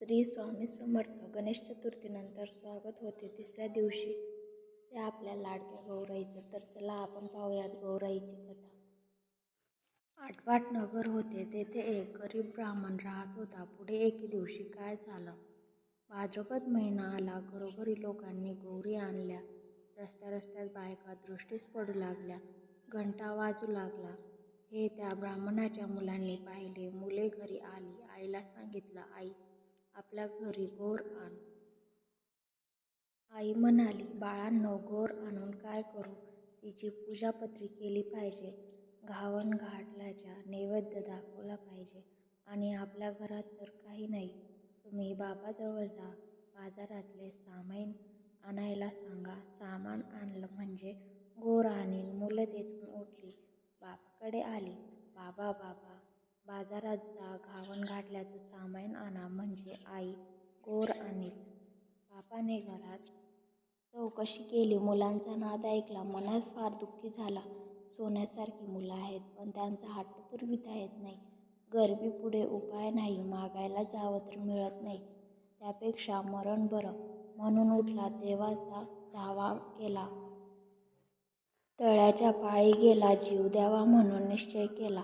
श्री स्वामी समर्थ गणेश चतुर्थीनंतर स्वागत होते तिसऱ्या दिवशी. ते आपल्या लाडक्या गौराईचं तर चला आपण पाहूयात गौराईची कथा. आठवाट नगर होते तेथे एक गरीब ब्राह्मण राहत होता. पुढे एके दिवशी काय झालं? भाद्रपद महिना आला. घरोघरी लोकांनी गौरी आणल्या. रस्त्या रस्त्यात बायका दृष्टीस पडू लागल्या. घंटा वाजू लागला. हे त्या ब्राह्मणाच्या मुलांनी पाहिले. मुले घरी आली. आईला सांगितलं आई आपल्या घरी गोर आण. आई म्हणाली बाळांनो गोर आणून काय करू? तिची पूजापत्री केली पाहिजे. घावन घाटल्याच्या नैवेद्य दाखवला पाहिजे. आणि आपल्या घरात तर काही नाही. तुम्ही बाबाजवळ जा. बाजारातले सामान आणायला सांगा. सामान आणलं म्हणजे गोर आणीन मुलं तेथून उठली. बापकडे आली. बाबा बाबा बाजारात जा घावन घातल्याचं सामान आणा म्हणजे आई गोर आणील बापाने घरात चौकशी केली. मुलांचा नाद ऐकला. मनात फार दुःखी झाला. सोन्यासारखी मुलं आहेत पण त्यांचा हट्ट पुरविता येत नाही. गरिबीपुढे उपाय नाही. मागायला जावं तर मिळत नाही. त्यापेक्षा मरण बरं. म्हणून उठला. देवाचा धावा केला. तळ्याच्या पाळी गेला. जीव द्यावा म्हणून निश्चय केला.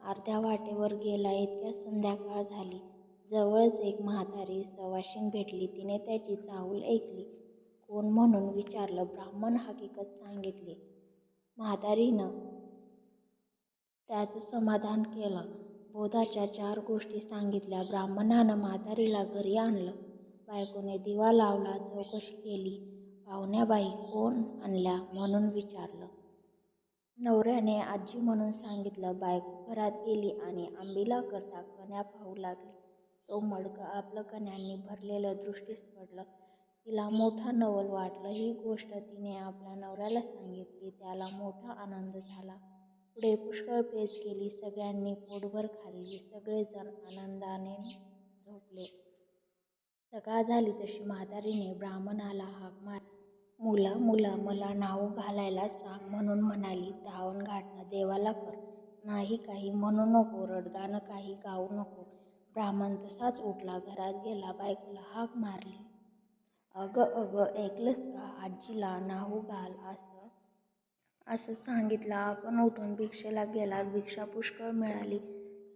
अर्ध्या वाटेवर गेला इतक्यात संध्याकाळ झाली. जवळच एक म्हातारी सवाशीण भेटली. तिने त्याची चाहूल ऐकली. कोण म्हणून विचारलं. ब्राह्मण हकीकत सांगितली. म्हातारीनं त्याचं समाधान केलं. बोधाच्या चार गोष्टी सांगितल्या. ब्राह्मणानं म्हातारीला घरी आणलं. बायकोने दिवा लावला. चौकशी केली. पाहुण्याबाई कोण आणल्या म्हणून विचारलं. नवऱ्याने आजी म्हणून सांगितलं बायको घरात गेली आणि आंबीला करता कण्या पाहू लागली. तो मडकं आपलं कण्यांनी भरलेलं दृष्टीस पडलं. तिला मोठा नवल वाटलं. ही गोष्ट तिने आपल्या नवऱ्याला सांगितली. त्याला मोठा आनंद झाला. पुढे पुष्कळ पेज केली. सगळ्यांनी पोटभर खाल्ली. सगळेजण आनंदाने झोपले. सकाळ झाली तशी म्हातारीने ब्राह्मणाला हाक मार मुला मुला मला नाव घालायला सांग म्हणून म्हणाली धावण घाटणं देवाला कर. नाही काही म्हणू नको रडगाणं काही गाऊ नको. ब्राह्मण तसाच उठला घरात गेला बायकोला हाक मारली. अगं अगं ऐकलंस का? आजीला नाहू घाल असं असं सांगितलं. आपण उठून भिक्षेला गेला भिक्षा पुष्कळ मिळाली.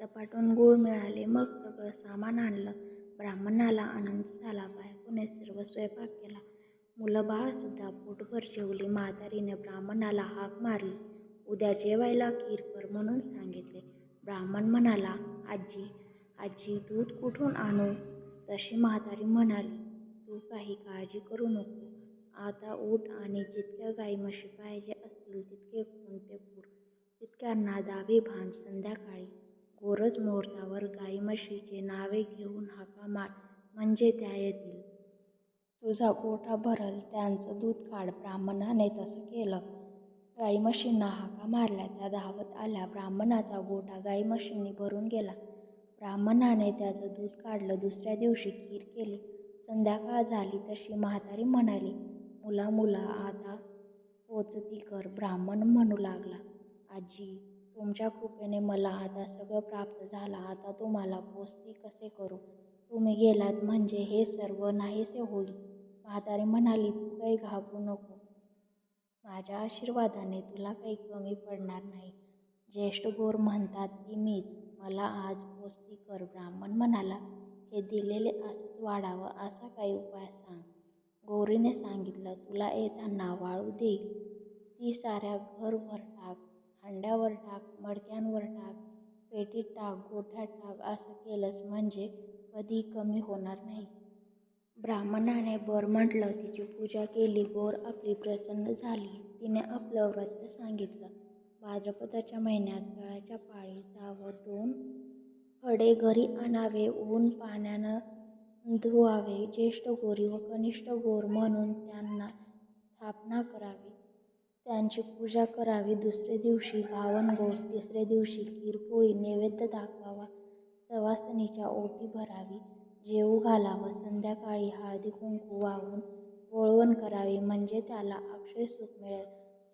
सपाटून गूळ मिळाले मग सगळं सामान आणलं. ब्राह्मणाला आनंद झाला बायकोने सर्व स्वयंपाक केला. मुलंबाळसुद्धा पोटभर जेवली. म्हातारीने ब्राह्मणाला हाक मारली. उद्या जेवायला खीर कर म्हणून सांगितले. ब्राह्मण म्हणाला आजी आजी दूध कुठून आणू? तशी म्हातारी म्हणाली तू काही काळजी करू नको. आता उठ आणि जितक्या गाई म्हशी पाहिजे असतील तितके कोणते पूर? तितक्यांना दावे भान संध्याकाळी. गोरज मुहूर्तावर गाई म्हशीचे नावे घेऊन हाका मार म्हणजे त्या येतील. तुझा गोठा भरल त्यांचं दूध काढ ब्राह्मणाने तसं केलं. गाई म्हशींना हाका मारल्या त्या धावत आल्या. ब्राह्मणाचा गोठा गाई म्हशींनी भरून गेला. ब्राह्मणाने त्याचं दूध काढलं दुसऱ्या दिवशी खीर केली. संध्याकाळ झाली तशी म्हातारी म्हणाली मुला मुला आता पोचती कर. ब्राह्मण म्हणू लागला आजी तुमच्या कृपेने मला आता सगळं प्राप्त झालं. आता तुम्हाला पोचती कसे करू? तुम्ही गेलात म्हणजे हे सर्व नाहीसे होईल. म्हातारी म्हणाली तू काही घाबरू नको. माझ्या आशीर्वादाने तुला काही कमी पडणार नाही. ज्येष्ठ गोर म्हणतात ती मीच. मला आज पोस्ती कर. ब्राह्मण म्हणाला हे दिलेले असंच वाढावं असा काही उपाय सांग. गौरीने सांगितलं तुला येताना वाळू देईल ती साऱ्या घरभर टाक हांड्यावर टाक मडक्यांवर टाक पेटीत टाक गोठ्यात टाक असं केलंस म्हणजे कधी कमी होणार नाही. ब्राह्मणाने बर म्हटलं तिची पूजा केली गोर आपली प्रसन्न झाली. तिने आपलं व्रत सांगितलं. भाद्रपदाच्या महिन्यात गळाच्या पाळी जावं दोन खडे घरी आणावे ऊन पाण्यानं धुवावे ज्येष्ठ गोरी व कनिष्ठ गोर म्हणून त्यांना स्थापना करावी. त्यांची पूजा करावी. दुसरे दिवशी घावन गोड तिसरे दिवशी खीरपोळी नैवेद्य दाखवावा सवासणीच्या ओटी भरावी. जेवू घालावं. संध्याकाळी हळदी कुंकू वाहून वळवण करावी म्हणजे त्याला अक्षय सुख मिळेल.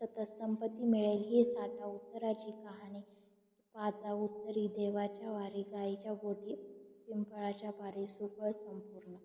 सतत संपत्ती मिळेल ही साठा उत्तराची कहाणी. पाचा उत्तरी देवाच्या वारी गाईच्या गोटी पिंपळाच्या पारी सुफळ संपूर्ण.